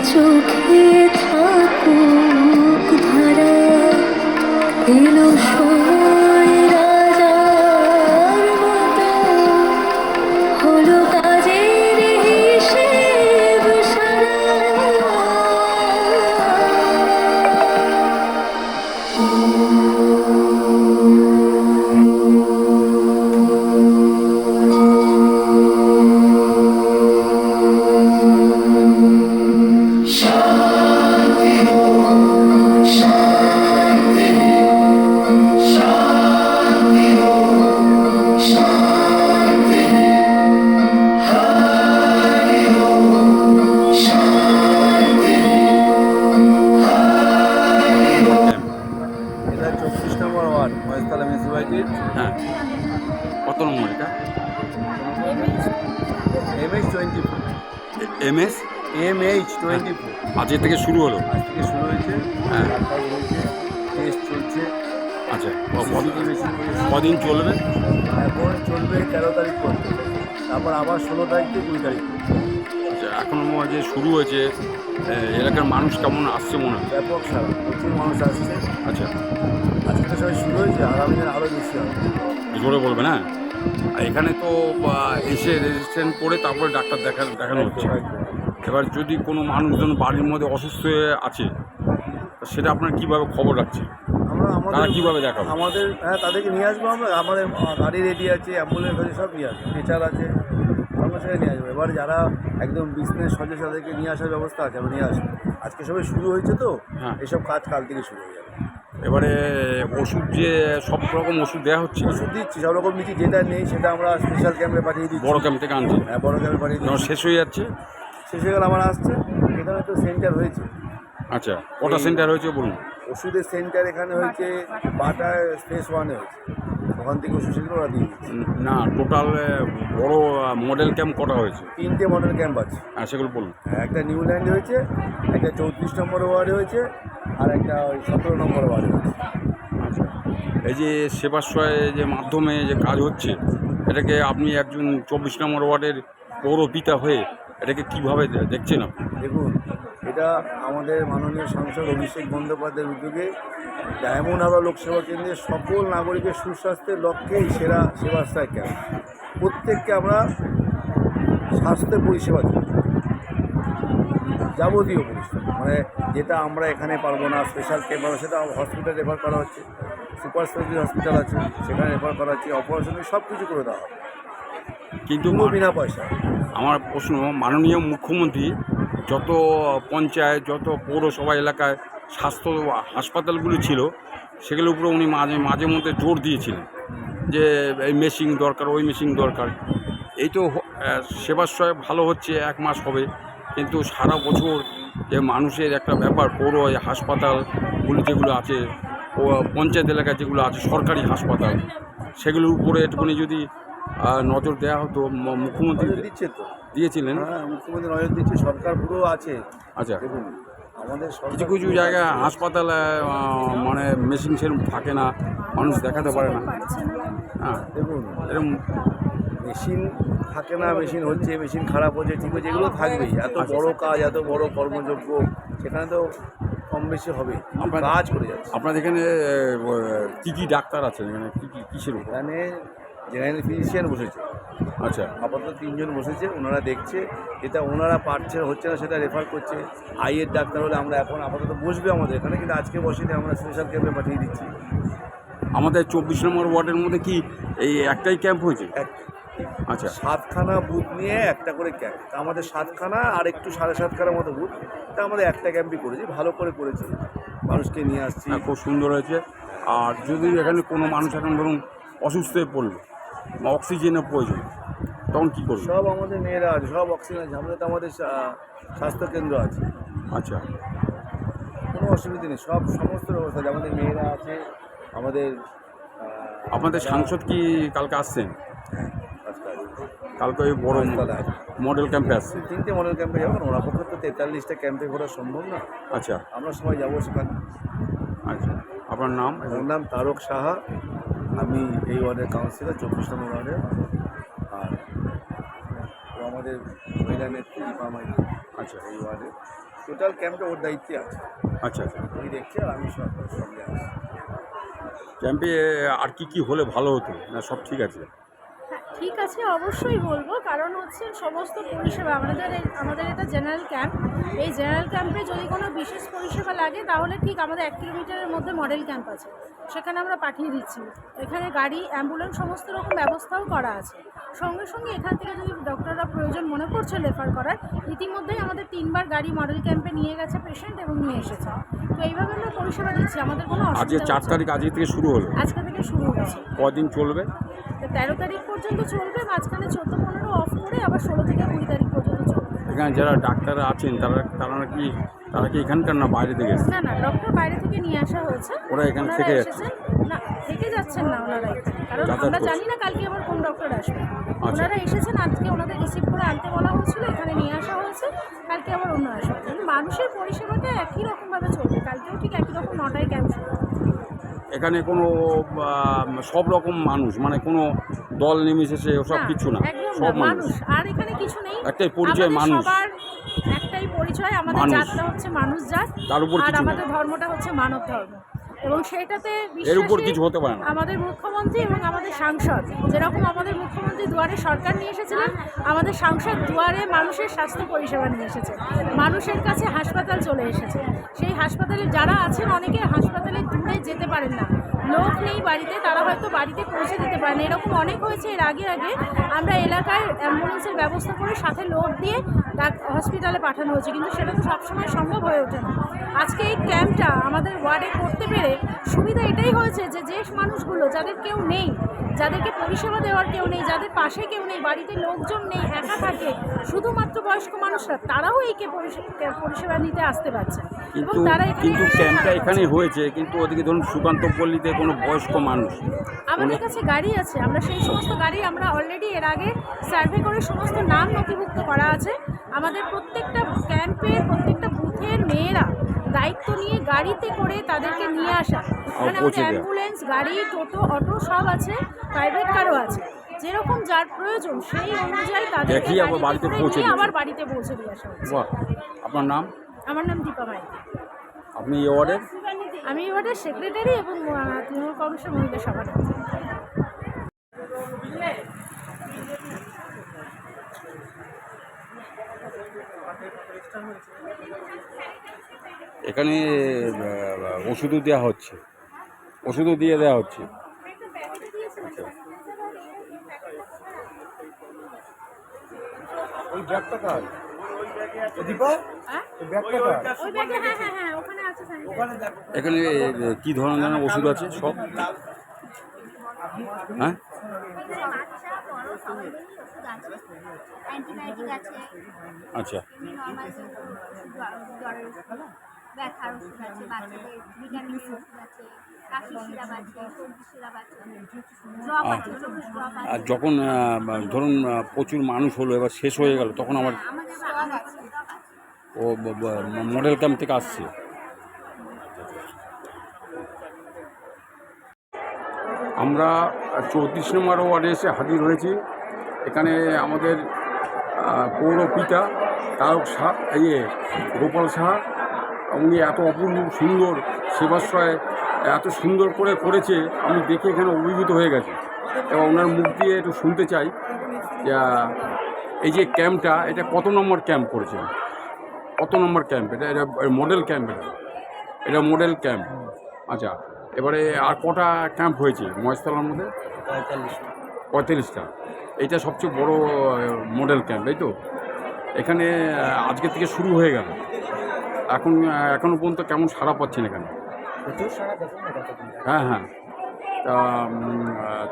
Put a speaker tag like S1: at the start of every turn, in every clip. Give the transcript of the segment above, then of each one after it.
S1: দুই
S2: হ্যাঁ। কত নম্বর এটা?
S3: M H twenty four.
S2: M S?
S3: M H twenty four.
S2: আজকে থেকে শুরু হলো?
S3: আজ থেকে শুরু হয়েছে।
S2: হ্যাঁ।
S3: টেস্ট চলছে।
S2: আচ্ছা কদিন চলবে?
S3: এখন চলবে তেরো তারিখ পর্যন্ত তারপর আবার ষোলো তারিখ থেকে কুড়ি তারিখ। পর্যন্ত।
S2: এখনও যে শুরু হয়েছে। এলাকার মানুষ কেমন আসছে মনে হয়?
S3: ব্যাপক সারা প্রচুর মানুষ আসছে।
S2: আচ্ছা।
S3: আজকে তো সবাই শুরু হয়েছে আগামী দিন আরও বেশি হবে।
S2: জোরে বলবেন হ্যাঁ? আর এখানে তো এসে রেজিস্ট্রেশন করে তারপরে ডাক্তার দেখা দেখানো হচ্ছে। এবার যদি কোনো মানুষজন বাড়ির মধ্যে অসুস্থ হয়ে আছে সেটা আপনার কীভাবে খবর রাখছে?
S3: আমরা
S2: তারা কীভাবে দেখাবো?
S3: আমাদের হ্যাঁ তাদেরকে নিয়ে আসব আমরা। আমাদের গাড়ি রেডি আছে অ্যাম্বুলেন্স আছে সব নিয়ে আসব। টিচার আছে। সঙ্গে নিয়ে আসব। এবার যারা একদম বিজনেস সদস্য তাদেরকে নিয়ে আসার ব্যবস্থা আছে আমরা নিয়ে আসব। আজকে সবাই শুরু হয়েছে তো
S2: হ্যাঁ।
S3: এসব কাজ কাল থেকে শুরু হয়ে যাবে।
S2: এবারে ওষুধ যে সব রকম ওষুধ দেওয়া হচ্ছে?
S3: ওষুধ দিচ্ছি সব রকম দিচ্ছি যেটা নেই সেটা আমরা স্পেশাল ক্যাম্পে পাঠিয়ে দিচ্ছি।
S2: বড় ক্যাম্প থেকে আনছে।
S3: হ্যাঁ বড় ক্যাম্পে পাঠিয়ে দিচ্ছি।
S2: শেষ হয়ে যাচ্ছে?
S3: শেষ হয়ে গেলে আমার আসছে। এখানে তো সেন্টার হয়েছে।
S2: আচ্ছা কটা সেন্টার হয়েছে বলুন?
S3: ওষুধের সেন্টার এখানে হয়েছে বাটায় স্পেস ওয়ানে হয়েছে। ওখান থেকে ওষুধ সেগুলো ওরা দিয়ে দিচ্ছে।
S2: না টোটাল বড় মডেল ক্যাম্প কটা হয়েছে।
S3: তিনটে মডেল ক্যাম্প আছে।
S2: হ্যাঁ সেগুলো বলুন।
S3: একটা নিউল্যান্ডে হয়েছে একটা চৌত্রিশ নম্বর ওয়ার্ডে হয়েছে আর একটা ওই সতেরো নম্বর ওয়ার্ডে হয়েছে।
S2: আচ্ছা। এই যে সেবাশ্রয় যে মাধ্যমে যে কাজ হচ্ছে এটাকে আপনি একজন চব্বিশ নম্বর ওয়ার্ডের পৌর পিতা হয়ে এটাকে কীভাবে দেখছেন আপনি?
S3: দেখুন এটা আমাদের মাননীয় সাংসদ অভিষেক বন্দ্যোপাধ্যায়ের উদ্যোগে ডায়মন্ড হাওড়া লোকসেবা কেন্দ্রের সকল নাগরিকের সুস্বাস্থ্যের লক্ষ্যেই সেরা সেবাশ্রয় ক্যাম্প প্রত্যেককে আমরা স্বাস্থ্য পরিষেবা দিই। যাবতীয় পরিষেবা। মানে যেটা আমরা এখানে পারব না স্পেশাল ক্যাম্প সেটা হসপিটাল রেফার করা হচ্ছে সুপার স্পেশালিটি হসপিটাল আছে সেখানে রেফার করা হচ্ছে অপারেশন সব কিছু করে দেওয়া হবে।
S2: কিন্তু
S3: বিনা পয়সা
S2: আমার প্রশ্ন মাননীয় মুখ্যমন্ত্রী যত পঞ্চায়েত, যত পৌরসভা এলাকায় স্বাস্থ্য হাসপাতালগুলো ছিল সেগুলোর উপরে উনি মাঝে মাঝে মধ্যে জোর দিয়েছিলেন যে এই মেশিন দরকার, ওই মেশিন দরকার। এই তো সেবাশ্রয় ভালো হচ্ছে, এক মাস হবে, কিন্তু সারা বছর যে মানুষের একটা ব্যাপার, পৌর হাসপাতালগুলো যেগুলো আছে পঞ্চায়েত এলাকায় যেগুলো আছে, সরকারি হাসপাতাল, সেগুলোর উপরে একটুখানি যদি নজর দেওয়া হতো মুখ্যমন্ত্রী
S3: দিচ্ছে তো।
S2: দিয়েছিলেন।
S3: হ্যাঁ মুখ্যমন্ত্রী নজর দিচ্ছে সরকার পুরো আছে।
S2: আচ্ছা।
S3: দেখুন আমাদের
S2: কিছু কিছু জায়গায়
S3: আছে।
S2: হাসপাতালে মানে মেশিন সেরকম থাকে না মানুষ দেখাতে পারে না। হ্যাঁ
S3: দেখুন
S2: এরকম
S3: মেশিন থাকে না মেশিন হচ্ছে মেশিন খারাপ হচ্ছে ঠিক হচ্ছে এগুলো থাকবেই। এত
S2: আচ্ছা।
S3: বড় কাজ এত বড় কর্মযোগ্য সেখানে তো কম বেশি হবে। কাজ করে যাচ্ছে।
S2: আপনাদের এখানে কী কী ডাক্তার আছেন এখানে? কী কী কিসের
S3: এখানে জেনারেল ফিজিশিয়ান বসেছে।
S2: আচ্ছা।
S3: আপাতত তিনজন বসেছে ওনারা দেখছে যেটা ওনারা পারছে হচ্ছে না সেটা রেফার করছে। আইয়ের ডাক্তার হলে আমরা এখন আপাতত বসবে আমাদের এখানে কিন্তু আজকে বসিনি আমরা স্পেশাল ক্যাম্পে পাঠিয়ে দিচ্ছি।
S2: আমাদের চব্বিশ নম্বর ওয়ার্ডের মধ্যে কি এই একটাই ক্যাম্প হয়েছে? আচ্ছা।
S3: সাতখানা বুথ নিয়ে একটা করে ক্যাম্প তা আমাদের সাতখানা আর একটু সাড়ে সাতখানার মতো বুথ তা আমাদের একটা ক্যাম্পই করেছি ভালো করে করেছি। মানুষকে নিয়ে আসছি।
S2: হ্যাঁ, খুব সুন্দর হয়েছে। আর যদি এখানে কোনো মানুষ এখন ধরুন অসুস্থ হয়ে পড়ল অক্সিজেনের প্রয়োজন। তখন কী করবে?
S3: সব আমাদের মেয়েরা আছে সব অক্সিজেন আছে আমাদের তো আমাদের স্বা- স্বাস্থ্যকেন্দ্র আছে।
S2: আচ্ছা।
S3: কোনো অসুবিধা নেই সব সমস্ত ব্যবস্থা আছে আমাদের মেয়েরা আছে আমাদের
S2: আপনাদের সাংসদ কি কালকে আসছেন?
S3: হ্যাঁ,
S2: কালকে ওই বড় মডেল ক্যাম্পে আসছে।
S3: তিনটে মডেল ক্যাম্পে যাব না ওরা পক্ষে তো তেতাল্লিশটা ক্যাম্পে ঘোরা সম্ভব না।
S2: আচ্ছা।
S3: আমরা সবাই যাব সেখানে।
S2: আচ্ছা। আপনার নাম?
S3: আমার নাম তারক সাহা। আমি এই ওয়ার্ডের কাউন্সিলর চব্বিশ নম্বর ওয়ার্ডের। আর ও আমাদের মহিলা নেত্রী দীপা মাইতি
S2: আচ্ছা
S3: এই ওয়ার্ডে। টোটাল ক্যাম্পটা ওর দায়িত্বে আছে।
S2: আচ্ছা আচ্ছা।
S3: উনি দেখছে আর আমি সব সঙ্গে আছি।
S2: ক্যাম্পে আর কি কি হলে ভালো হতো? না সব ঠিক আছে?
S4: ঠিক আছে, অবশ্যই বলব। কারণ হচ্ছে সমস্ত পরিষেবা, আমাদের আমাদের এটা জেনারেল ক্যাম্প এই জেনারেল ক্যাম্পে যদি কোনো বিশেষ পরিষেবা লাগে, তাহলে ঠিক আমাদের এক কিলোমিটারের মধ্যে মডেল ক্যাম্প আছে। সেখানে আমরা পাঠিয়ে দিচ্ছি। এখানে গাড়ি অ্যাম্বুলেন্স সমস্ত রকম ব্যবস্থাও করা আছে। সঙ্গে সঙ্গে এখান থেকে যদি ডক্টররা প্রয়োজন মনে করছে রেফার করার ইতিমধ্যেই আমাদের তিনবার গাড়ি মডেল ক্যাম্পে নিয়ে গেছে পেশেন্ট এবং নিয়ে এসেছে। তো এইভাবে আমরা পরিষেবা দিচ্ছি আমাদের কোনো
S2: আজকে চার তারিখ আজকে থেকে শুরু হলো।
S4: আজকে থেকে শুরু হচ্ছে
S2: কদিন চলবে?
S4: তেরো তারিখ পর্যন্ত চলবে মাঝখানে চোদ্দ পনেরো অফ করে আবার ষোলো থেকে কুড়ি তারিখ পর্যন্ত চলবে।
S2: এখানে যারা ডাক্তাররা আছেন তারা তারা কি তারা কি এখানকার না বাইরে থেকে?
S4: না না ডক্টর বাইরে থেকে নিয়ে আসা হয়েছে।
S2: ওরা এখান থেকে
S4: থেকে যাচ্ছেন না ওনারা এখানে। কারণ আমরা জানি না কালকে আবার কোন ডক্টর আসবে।
S2: আচ্ছা।
S4: ওনারা এসেছেন আজকে ওনাদের রিসিভ করে আনতে বলা হয়েছিল এখানে নিয়ে আসা হয়েছে কালকে আবার অন্য আসবে। মানুষের পরিষেবাটা একই রকমভাবে চলবে। কালকেও ঠিক একই রকম নটায় ক্যাম্প
S2: এখানে কোনো সব রকম মানুষ মানে কোনো দল নির্বিশেষে ওসব কিছু না সব মানুষ।
S4: আর এখানে কিছু নেই।
S2: একটাই পরিচয় মানুষ।
S4: একটাই পরিচয় আমাদের। জাতটা হচ্ছে মানুষ জাত
S2: তার উপর
S4: আর আমাদের ধর্মটা হচ্ছে মানব ধর্ম। এবং সেটাতে
S2: এর উপর কিছু হতে পারে না।
S4: আমাদের মুখ্যমন্ত্রী এবং আমাদের সাংসদ যেরকম আমাদের মুখ্যমন্ত্রী দুয়ারে সরকার নিয়ে এসেছিলেন আমাদের সাংসদ দুয়ারে মানুষের স্বাস্থ্য পরিষেবা নিয়ে এসেছে মানুষের কাছে হাসপাতাল চলে এসেছে। সেই হাসপাতালে যারা আছেন অনেকে হাসপাতালে দূরে যেতে পারেন না। লোক নেই বাড়িতে, তারা হয়তো বাড়িতে পৌঁছে দিতে পারে না। এরকম অনেক হয়েছে এর আগে আগে। আমরা এলাকায় অ্যাম্বুলেন্সের ব্যবস্থা করে সাথে লোক দিয়ে হসপিটালে পাঠানো হয়েছে। কিন্তু সেটা তো সবসময় সম্ভব হয়ে ওঠে না। আজকে এই ক্যাম্পটা আমাদের ওয়ার্ডে করতে পেরে সুবিধা এটাই হয়েছে যে যে মানুষগুলো, যাদের কেউ নেই যাদেরকে পরিষেবা দেওয়ার কেউ নেই যাদের পাশে কেউ নেই বাড়িতে লোকজন নেই একা থাকে শুধুমাত্র বয়স্ক মানুষরা তারাও এই কে পরিষেবা নিতে আসতে পারছে এবং তারা এখানে
S2: কিন্তু ক্যাম্পটা এখানে হয়েছে কিন্তু ওদিকে ধরুন সুকান্ত পল্লীতে কোনো বয়স্ক মানুষ।
S4: আমাদের কাছে গাড়ি আছে আমরা সেই সমস্ত গাড়ি আমরা অলরেডি এর আগে সার্ভে করে সমস্ত নাম নথিভুক্ত করা আছে। আমাদের প্রত্যেকটা ক্যাম্পে প্রত্যেকটা বুথের মেয়েরা দায়িত্ব নিয়ে গাড়িতে করে তাদেরকে নিয়ে আসা।
S2: পৌঁছে
S4: আমাদের অ্যাম্বুলেন্স গাড়ি টোটো অটো সব আছে প্রাইভেট কারও আছে। যেরকম যার প্রয়োজন সেই অনুযায়ী তাদেরকে
S2: আবার বাড়িতে পৌঁছে।
S4: আবার বাড়িতে পৌঁছে দিয়ে আসা হচ্ছে।
S2: আপনার নাম?
S4: আমার নাম দীপা মাই
S2: আপনি এই ওয়ার্ডের
S4: আমি ওয়ার্ডের সেক্রেটারি এবং তৃণমূল কংগ্রেসের মহিলা সভাপতি।
S2: এখানে ওষুধও দেওয়া হচ্ছে। ওষুধও দিয়ে দেওয়া হচ্ছে।
S3: ওই ব্যাগটা কার? দীপা?
S4: হ্যাঁ? হ্যাঁ হ্যাঁ হ্যাঁ ওখানে আছে স্যানিটাইজার।
S2: এখানে কি ধরনের ওষুধ আছে? সব? হ্যাঁ?
S5: বাচ্চা বড় সবারই ওষুধ আছে অ্যান্টিবায়োটিক আছে
S2: আচ্ছা
S5: ওষুধ। ব্যথার ওষুধ আছে বাচ্চাদের ওষুধ আছে কাশি সিরাপ আছে সর্দি সিরাপ আছে ড্রপ আছে ছোট ড্রপ আছে
S2: আর যখন ধরুন প্রচুর মানুষ হলো এবার শেষ হয়ে গেল তখন আবার
S5: হ্যাঁ, আমাদের স্টক আছে।
S2: ও মডেল ক্যাম্প থেকে আসছে। আমরা চৌত্রিশ নম্বর ওয়ার্ডে এসে হাজির হয়েছি। এখানে আমাদের আহ, পৌর পিতা তারক শাহ ইয়ে গোপাল সাহা উনি এত অপূর্ব সুন্দর সেবাশ্রয় এত সুন্দর করে করেছে আমি দেখে এখানে অভিভূত হয়ে গেছি। এবং ওনার মুখ দিয়ে একটু শুনতে চাই যে এই যে ক্যাম্পটা এটা কত নম্বর ক্যাম্প করেছে? কত নম্বর ক্যাম্প এটা? এটা মডেল ক্যাম্প এটা? এটা মডেল ক্যাম্প। আচ্ছা এবারে আর কটা ক্যাম্প হয়েছে মহেশতলার মধ্যে? পঁয়তাল্লিশটা। এটা সবচেয়ে বড় মডেল ক্যাম্প তাই তো? এখানে আজকে থেকে শুরু হয়ে গেল। এখন এখনও পর্যন্ত কেমন সাড়া পাচ্ছেন এখানে? হ্যাঁ হ্যাঁ। তা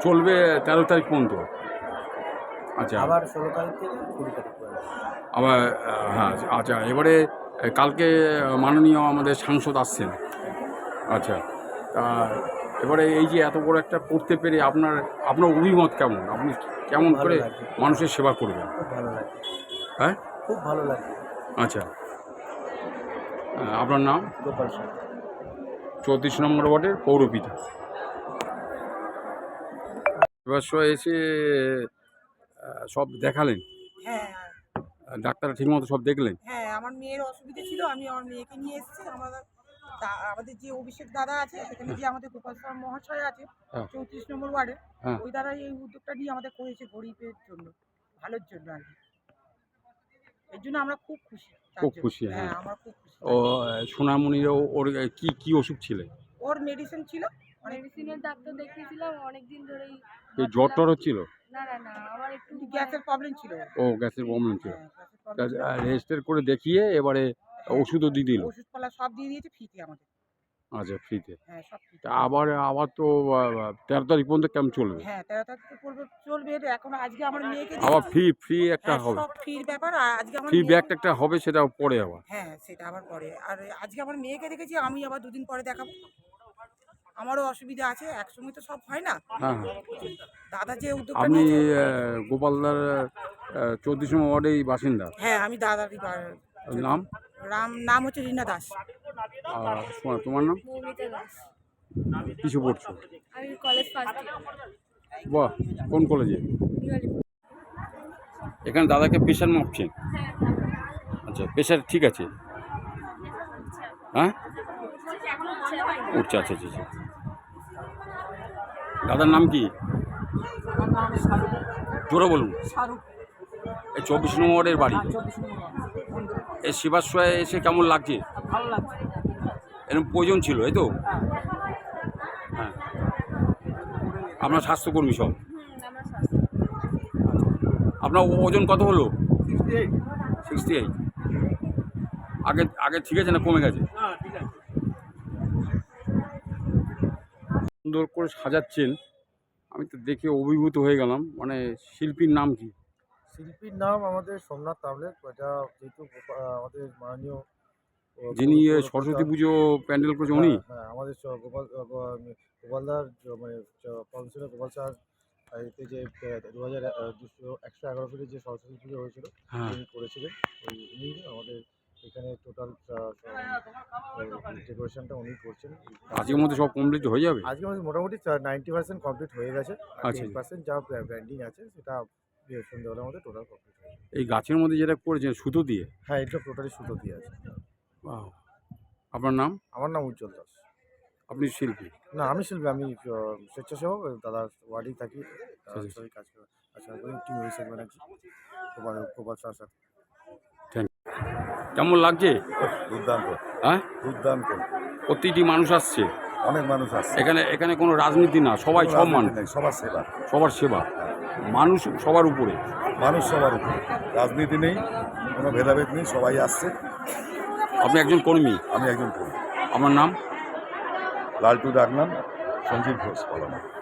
S2: চলবে তেরো তারিখ পর্যন্ত। আচ্ছা।
S6: আবার ষোলো তারিখ থেকে কুড়ি তারিখ
S2: আবার হ্যাঁ আচ্ছা। এবারে কালকে মাননীয় আমাদের সাংসদ আসছেন। আচ্ছা। তা এবারে এই যে এত বড় একটা করতে পেরে আপনার আপনার অভিমত কেমন? আপনি কেমন করে মানুষের সেবা করবেন? হ্যাঁ?
S6: খুব ভালো লাগে।
S2: আচ্ছা। আপনার নাম?
S6: গোপাল সাহা।
S2: চৌত্রিশ নম্বর ওয়ার্ডের পৌরপিতা। এবার এসে সব দেখালেন?
S7: হ্যাঁ।
S2: ডাক্তার ঠিকমতো সব দেখলেন?
S7: হ্যাঁ আমার মেয়ের অসুবিধা ছিল আমি আমার মেয়েকে নিয়ে এসেছি। আমাদের আমাদের যে অভিষেক দাদা আছে সেখানে যে আমাদের গোপাল সাহা মহাশয় আছে
S2: হ্যাঁ।
S7: চৌত্রিশ নম্বর ওয়ার্ডে
S2: হ্যাঁ।
S7: ওই দাদা এই উদ্যোগটা নিয়ে আমাদের করেছে গরিবের জন্য ভালোর জন্য আর কি। এর জন্য আমরা খুব খুশি
S2: খুব খুশি,
S7: হ্যাঁ
S2: হ্যাঁ।
S7: আমরা খুব খুশি।
S2: ও সোনামণির ওর কি কি অসুখ ছিল?
S7: ওর মেডিসিন ছিল।
S5: মেডিসিনের ডাক্তার দেখিয়েছিলাম অনেকদিন ধরেই
S2: এই জ্বর টর হচ্ছিল
S5: না না না আমার একটু
S7: গ্যাসের প্রবলেম ছিল
S2: ও গ্যাসের প্রবলেম ছিল।
S7: হ্যাঁ, ছিল।
S2: রেজিস্টার করে দেখিয়ে এবারে ওষুধও দিয়ে দিল।
S7: ওষুধপালা সব দিয়ে দিয়েছে ফিতে আমাদের।
S2: আচ্ছা ফ্রিতে
S7: হ্যাঁ সব
S2: তা আবার আবার তো তেরো তারিখ পর্যন্ত কেমন চলবে।
S7: হ্যাঁ তেরো তারিখ থেকে চলবে এখন আজকে আমার মেয়েকে
S2: আবার ফ্রি ফ্রি একটা
S7: হ্যাঁ,
S2: হবে
S7: ফ্রির ব্যাপার। আজকে আমার
S2: ফ্রি
S7: মেয়ে-
S2: ব্যাগ একটা হবে সেটা পরে আবার।
S7: হ্যাঁ সেটা আবার পরে। আর আজকে আমার মেয়েকে দেখেছি আমি আবার দুদিন পরে দেখাবো। আমারও অসুবিধা আছে একসঙ্গে তো সব হয় না।
S2: হ্যাঁ হ্যাঁ।
S7: দাদা যে উদ্যোগটা
S2: আপনি গোপালদার চৌত্রিশ ওয়ার্ডেই বাসিন্দা।
S7: হ্যাঁ আমি দাদারই
S2: নাম?
S7: রাম নাম হচ্ছে রীনা দাস।
S2: আর তোমার- তোমার নাম?
S5: মৌমিতা দাস।
S2: কিছু পড়ছো?
S5: আমি কলেজ ফার্স্ট
S2: বাহ কোন কলেজে এখানে দাদাকে প্রেশার মাপছেন? আচ্ছা প্রেশার ঠিক আছে? হ্যাঁ? উঠছে আচ্ছা আচ্ছা আচ্ছা। দাদার নাম কি? জোরে বলুন। এই চব্বিশ নম্বর ওয়ার্ডের বাড়ি এই শিবাশ্রয়ে এসে কেমন লাগছে?
S7: ভালো লাগছে।
S2: এরকম প্রয়োজন ছিল এই তো? হ্যাঁ। আপনার স্বাস্থ্যকর্মী সব? আপনার ও- ওজন কত হলো? সিক্সটি এইট আগে আগে ঠিক আছে না কমে গেছে? সুন্দর করে সাজাচ্ছেন। আমি তো দেখে অভিভূত হয়ে গেলাম। মানে শিল্পীর নাম কি?
S6: শিল্পীর নাম আমাদের সোমনাথ তাবলে এটা যেহেতু আমাদের মাননীয়
S2: যিনি সরস্বতী পুজো প্যান্ডেল করেছে উনি?
S6: হ্যাঁ, হ্যাঁ আমাদের গোপাল গোপালদার মানে কাউন্সিলর গোপাল স্যার এতে যে দু হাজার দুশো একশো এগারো সালে যে সরস্বতী পুজো হয়েছিল
S2: হ্যাঁ।
S6: উনি করেছিলেন। ওই উনি আমাদের এখানে টোটাল ডেকোরেশনটা উনি করছেন।
S2: আজকের মধ্যে সব কমপ্লিট হয়ে যাবে?
S6: আজকে আমাদের মোটামুটি নাইনটি পার্সেন্ট কমপ্লিট হয়ে গেছে।
S2: আচ্ছা।
S6: টেন পার্সেন্ট যা ব্র্যান্ডিং আছে সেটা সন্ধ্যাবেলার মধ্যে টোটাল কমপ্লিট হয়ে যাবে।
S2: এই গাছের মধ্যে যেটা করেছেন সুতো দিয়ে?
S6: হ্যাঁ এটা টোটালি সুতো দিয়ে আছে।
S2: বাহ। আপনার নাম?
S6: আমার নাম উজ্জ্বল দাস।
S2: আপনি শিল্পী?
S6: না আমি শিল্পী আমি আহ, স্বেচ্ছাসেবক দাদার ওয়ার্ডেই থাকি। দাদার
S2: আচ্ছা।
S6: সাথে কাজ করে। আচ্ছা টিম অভিষেক ব্যানার্জি গোপাল গোপাল স্যার সাথে
S2: কেমন লাগছে?
S3: দুর্দান্ত।
S2: হ্যাঁ?
S3: দুর্দান্ত।
S2: প্রতিটি মানুষ আসছে।
S3: অনেক মানুষ আসছে।
S2: এখানে এখানে কোনো রাজনীতি না সবাই সব মানুষ
S3: সবার সেবা।
S2: সবার সেবা। মানুষ সবার উপরে।
S3: মানুষ সবার উপরে। রাজনীতি নেই কোনো ভেদাভেদ নেই সবাই আসছে।
S2: আপনি একজন কর্মী?
S3: আমি একজন কর্মী।
S2: আমার নাম?
S3: লালটু ডাকনাম সঞ্জীব ঘোষ বলো না